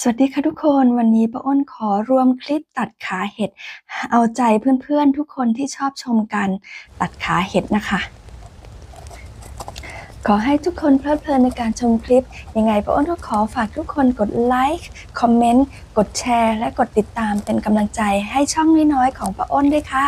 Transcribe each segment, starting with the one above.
สวัสดีค่ะทุกคนวันนี้ป้าอ้นขอรวมคลิปตัดขาเห็ด เอาใจเพื่อนๆทุกคนที่ชอบชมการตัดขาเห็ดนะคะ ขอให้ทุกคนเพลิดเพลินในการชมคลิป ยังไงป้าอ้นก็ขอฝากทุกคนกดไลค์คอมเมนต์กดแชร์ และกดติดตามเป็นกำลังใจให้ช่องน้อยๆของป้าอ้นด้วยค่ะ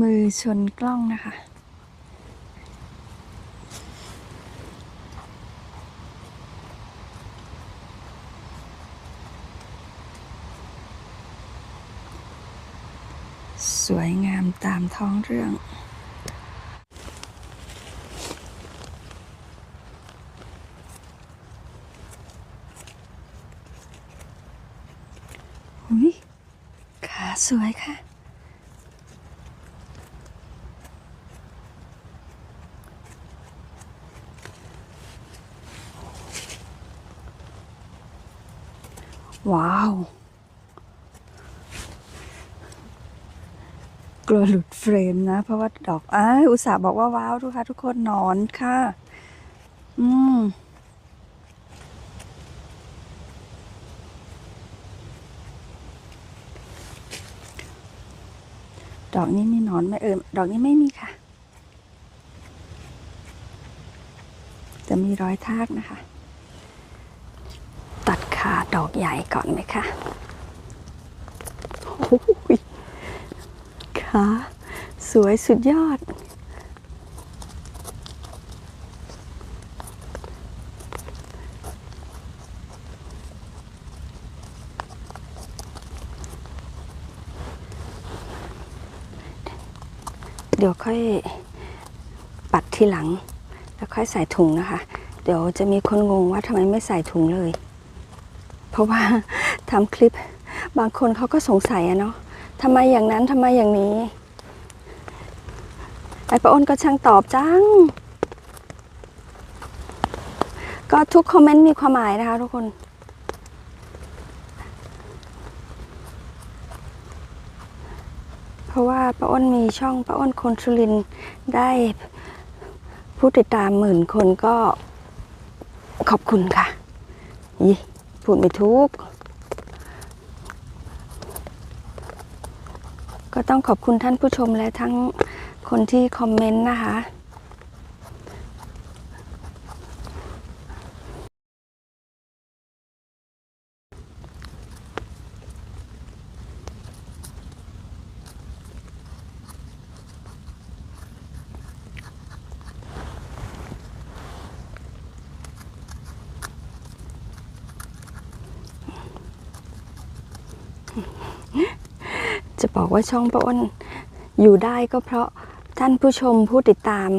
มือชนกล้องนะคะ สวยงามตามท้องเรื่องขาสวยค่ะ ว้าวกลัวหลุดเฟรมนะ เพราะว่าดอกอ้าอุตส่าห์บอกว่าว้าวทุกค่ะ ทุกคนนอนค่ะ อืมดอกนี้มีหนอนไหมเออดอกนี้ไม่มีค่ะ จะมีรอยทากนะคะ ดอกใหญ่ก่อนไหมคะโอ้ยขาสวยสุดยอด เดี๋ยวค่อยปัดทีหลัง แล้วค่อยใส่ถุงนะคะ เดี๋ยวจะมีคนงงว่าทำไมไม่ใส่ถุงเลย ราะว่าทำคลิปบางคนเขาก็สงสัยอะเนาะทำไมอย่างนั้นทำไมอย่างนี้ ไอ้ป้าอ้นก็ช่างตอบจัง ก็ทุกคอมเมนต์มีความหมายนะคะทุกคน เพราะว่าป้าอ้นมีช่องป้าอ้นคนสุรินได้ผู้ติดตามหมื่นคนก็ขอบคุณค่ะยี่ พูดไม่ถูก ก็ต้องขอบคุณท่านผู้ชมและทั้งคนที่คอมเมนต์นะคะ บอกว่าช่องป้าอ้นอยู่ได้ก็เพราะท่านผู้ชมผู้ติดตาม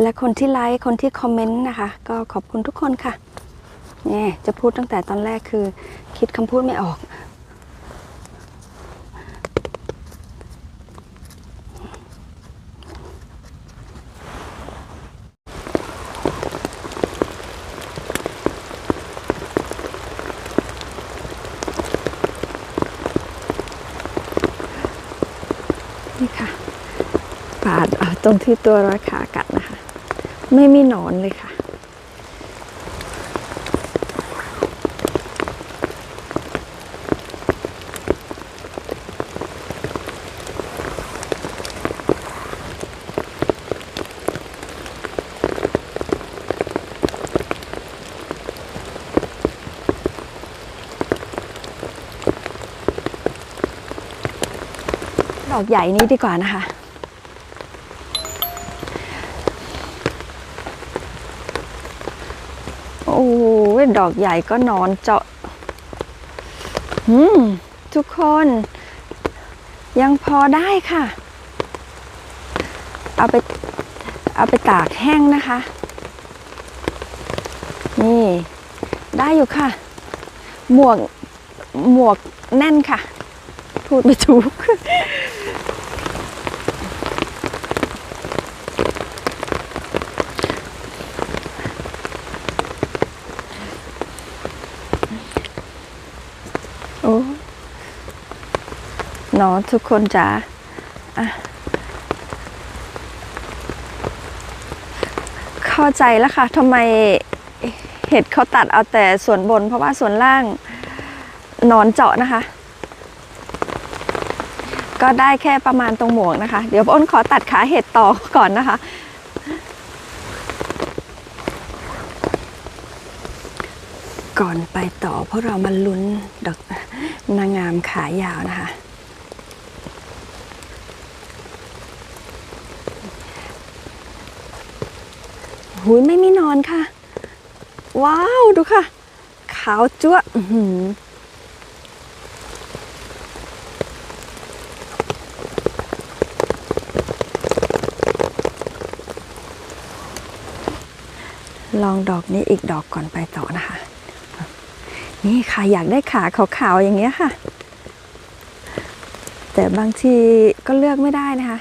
และคนที่ไลค์คนที่คอมเมนต์นะคะ ก็ขอบคุณทุกคนค่ะเนี่ยจะพูดตั้งแต่ตอนแรกคือ คิดคำพูดไม่ออก นี่ค่ะ ปาดเอา ตรงที่ตัวรอยขากัดนะคะ ไม่มีหนอนเลยค่ะ ดอกใหญ่นี้ดีกว่านะคะ ดอกใหญ่ก็นอนเจาะอืมทุกคนยังพอได้ค่ะ เอาไปเอาไปตากแห้งนะคะ นี่ ได้อยู่ค่ะ หมวกหมวกแน่นค่ะ พูดไม่ถูก เนาะทุกคนจ๋าเข้าใจแล้วค่ะทำไมเห็ดเขาตัดเอาแต่ส่วนบน เพราะว่าส่วนล่างนอนเจาะนะคะ ก็ได้แค่ประมาณตรงหมวกนะคะ เดี๋ยวอ้นขอตัดขาเห็ดต่อก่อนนะคะ ก่อนไปต่อเพวกเรามาลุ้นดอกนางงามขายาวนะคะ หุยไม่มีนอนค่ะ ว้าว ดูค่ะ ขาวจั๊วะอื้อหือลองดอกนี้อีกดอกก่อนไปต่อนะคะ นี่ค่ะอยากได้ขาขาวๆอย่างเงี้ยค่ะ แต่บางทีก็เลือกไม่ได้นะคะ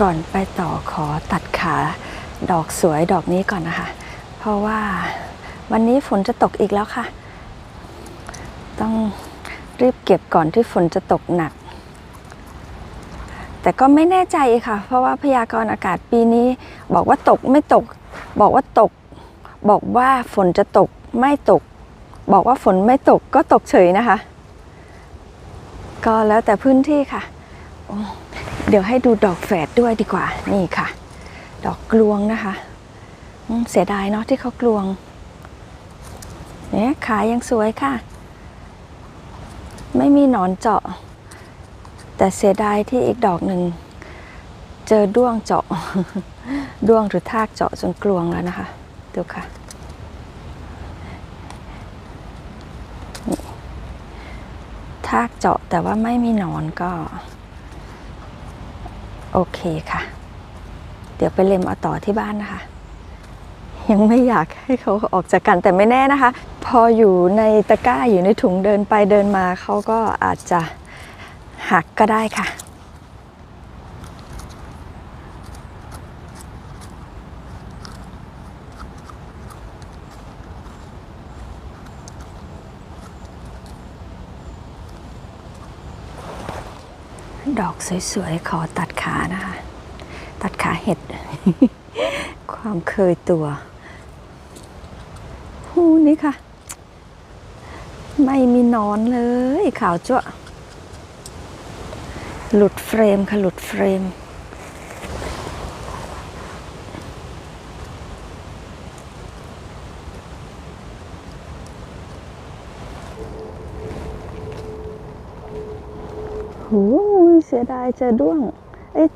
ก่อนไปต่อขอตัดขาดอกสวยดอกนี้ก่อนนะคะ เพราะว่าวันนี้ฝนจะตกอีกแล้วค่ะ ต้องรีบเก็บก่อนที่ฝนจะตกหนัก แต่ก็ไม่แน่ใจค่ะ เพราะว่าพยากรณ์อากาศปีนี้บอกว่าตกไม่ตก บอกว่าตก บอกว่าฝนจะตกไม่ตก บอกว่าฝนไม่ตกก็ตกเฉยนะคะ ก็แล้วแต่พื้นที่ค่ะ เดี๋ยวให้ดูดอกแฝดด้วยดีกว่า นี่ค่ะ ดอกกลวงนะคะ เสียดายเนาะที่เขากลวง เนี่ยขายังสวยค่ะ ไม่มีหนอนเจาะ แต่เสียดายที่อีกดอกหนึ่ง เจอด้วงเจาะ ด้วงหรือทากเจาะจนกลวงแล้วนะคะ ดูค่ะทากเจาะแต่ว่าไม่มีหนอนก็ โอเคค่ะ เดี๋ยวไปเล็มเอาต่อที่บ้านนะคะ ยังไม่อยากให้เขาออกจากกันแต่ไม่แน่นะคะ พออยู่ในตะกร้าอยู่ในถุงเดินไปเดินมาเขาก็อาจจะหักก็ได้ค่ะ ดอกสวยๆขอตัดขานะคะ ตัดขาเห็ด ความเคยตัวหูนี่ค่ะ ไม่มีนอนเลยขาวจ้วหลุดเฟรมค่ะ หลุดเฟรม หู เสียดายเจอด้วง เอ้ย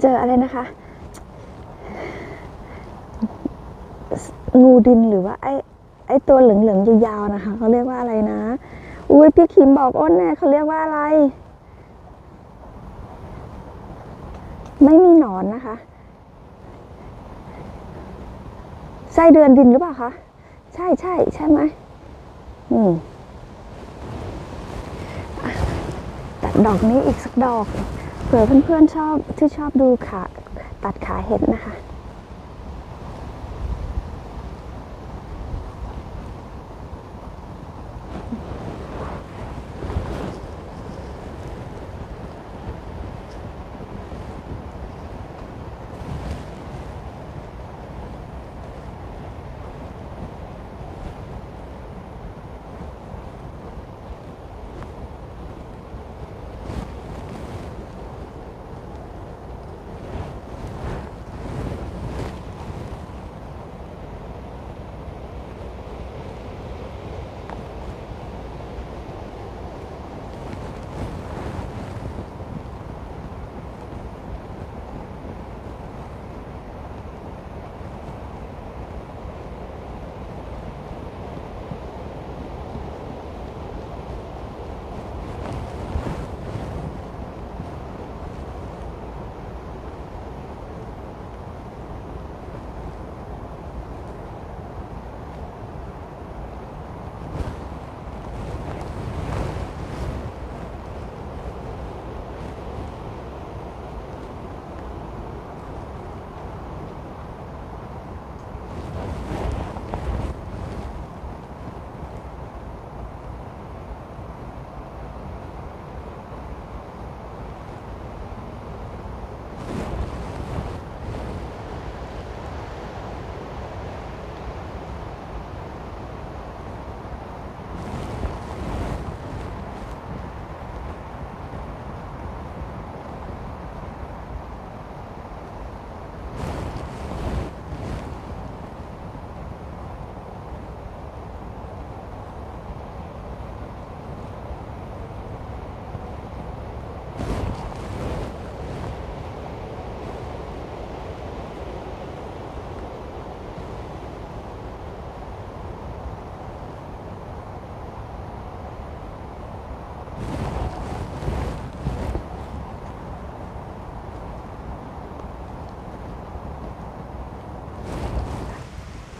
เจออะไรนะคะ งูดินหรือว่าไอ้ไอ้ตัวเหลืองๆยาวๆนะคะเขาเรียกว่าอะไรนะ อุ้ยพี่คิมบอกอ้นแน่เขาเรียกว่าอะไร ไม่มีหนอนนะคะไส้เดือนดินหรือเปล่าคะ ใช่ใช่ใช่ไหมอืม ตั ดดอกนี้อีกสักดอก เผื่อเพื่อนๆชอบที่ชอบดูขาตัดขาเห็ดนะคะ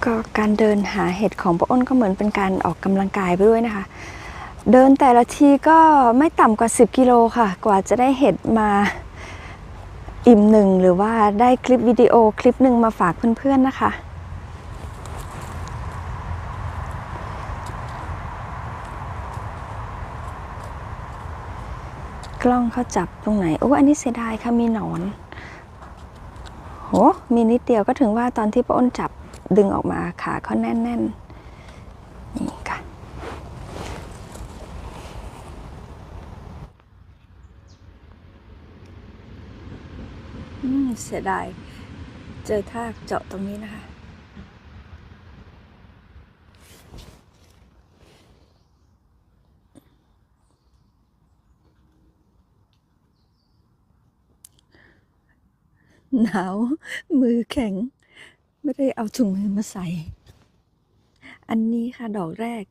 ก็การเดินหาเห็ดของป้าอ้นก็เหมือนเป็นการออกกำลังกายไปด้วยนะคะ เดินแต่ละทีก็ไม่ต่ำกว่า 10 กิโลค่ะ กว่าจะได้เห็ดมาอิ่มหนึ่งหรือว่าได้คลิปวิดีโอคลิปหนึ่งมาฝากเพื่อนๆนะคะ กล้องเขาจับตรงไหน โอ้อันนี้เสียดายค่ะมีหนอนโหมีนิดเดียวก็ถึงว่าตอนที่ป้าอ้นจับ ดึงออกมาขาเขาแน่นๆนี่ค่ะอืมเสียดาย เจอท่าเจาะตรงนี้นะคะหนาว มือแข็ง ไม่ได้เอาถุงมือมาใส่ อันนี้ค่ะดอกแรก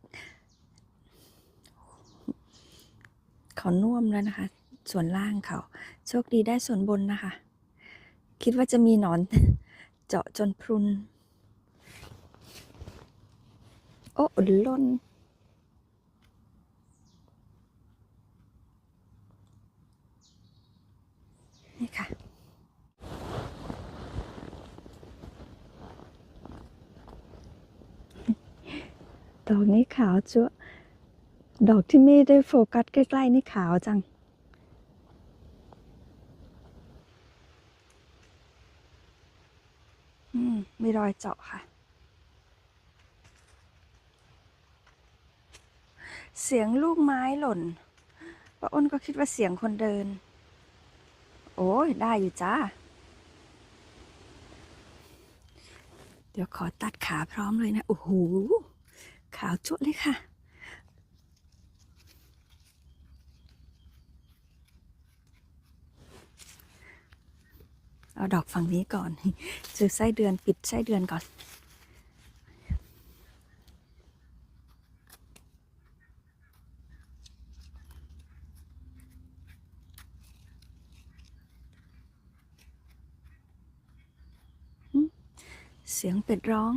เขาน่วมแล้วนะคะ ส่วนล่างเขา โชคดีได้ส่วนบนนะคะ คิดว่าจะมีหนอน เจาะจนพรุน โอ้ล่น ดอกนี้ขาวจั๊วะดอกที่ไม่ได้โฟกัสใกล้ๆนี่ขาวจัง อืมมีรอยเจาะค่ะ เสียงลูกไม้หล่นป้าอ้นก็คิดว่าเสียงคนเดิน โอ้ยได้อยู่จ้า เดี๋ยวขอตัดขาพร้อมเลยนะ โอ้โห ขาวจุดเลยค่ะ เอาดอกฝั่งนี้ก่อนซื้อไส้เดือนปิดไส้เดือนก่อนเสียงเป็ดร้อง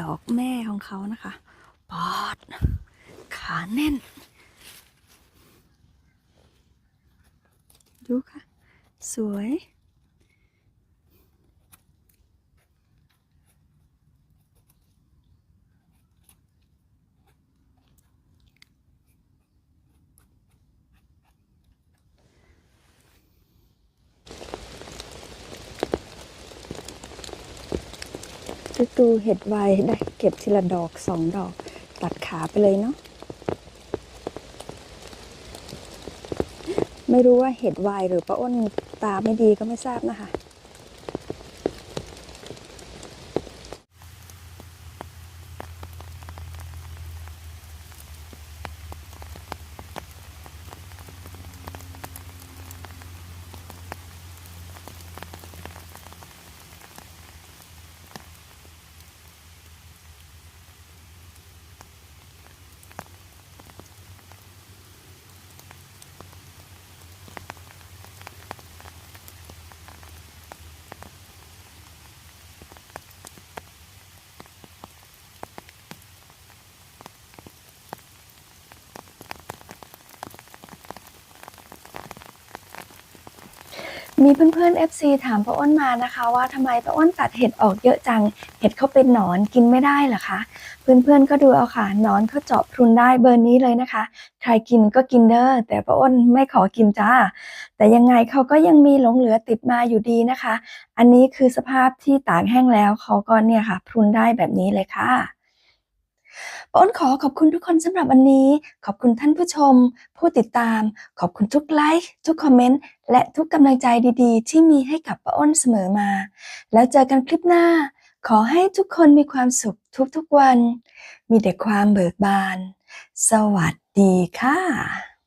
ดอกแม่ของเขานะคะปอด ขาแน่น ดูค่ะ สวย ดูเห็ดไวได้เก็บทีละดอกสองดอก ตัดขาไปเลยเนาะไม่รู้ว่าเห็ดวายหรือปลาอ้นตาไม่ดีก็ไม่ทราบนะคะ มีเพื่อนๆ FC ถามป้าอ้นมานะคะว่าทำไมป้าอ้นตัดเห็ดออกเยอะจัง เห็ดเขาเป็นหนอนกินไม่ได้หรอคะ เพื่อนๆ ก็ดูเอาค่ะหนอนเขาเจาะพรุนได้เบอร์นี้เลยนะคะ ใครกินก็กินเด้อแต่ป้าอ้นไม่ขอกินจ้า แต่ยังไงเขาก็ยังมีหลงเหลือติดมาอยู่ดีนะคะ อันนี้คือสภาพที่ตากแห้งแล้วเขาก็เนี่ยค่ะพรุนได้แบบนี้เลยค่ะ ป้อนขอขอบคุณทุกคนสำหรับวันนี้ ขอบคุณท่านผู้ชม ผู้ติดตาม ขอบคุณทุกไลค์ทุกคอมเมนต์และทุกกำลังใจดีๆ ที่มีให้กับป้าอ้นเสมอมา แล้วเจอกันคลิปหน้า ขอให้ทุกคนมีความสุขทุกๆวัน มีแต่ความเบิกบาน สวัสดีค่ะ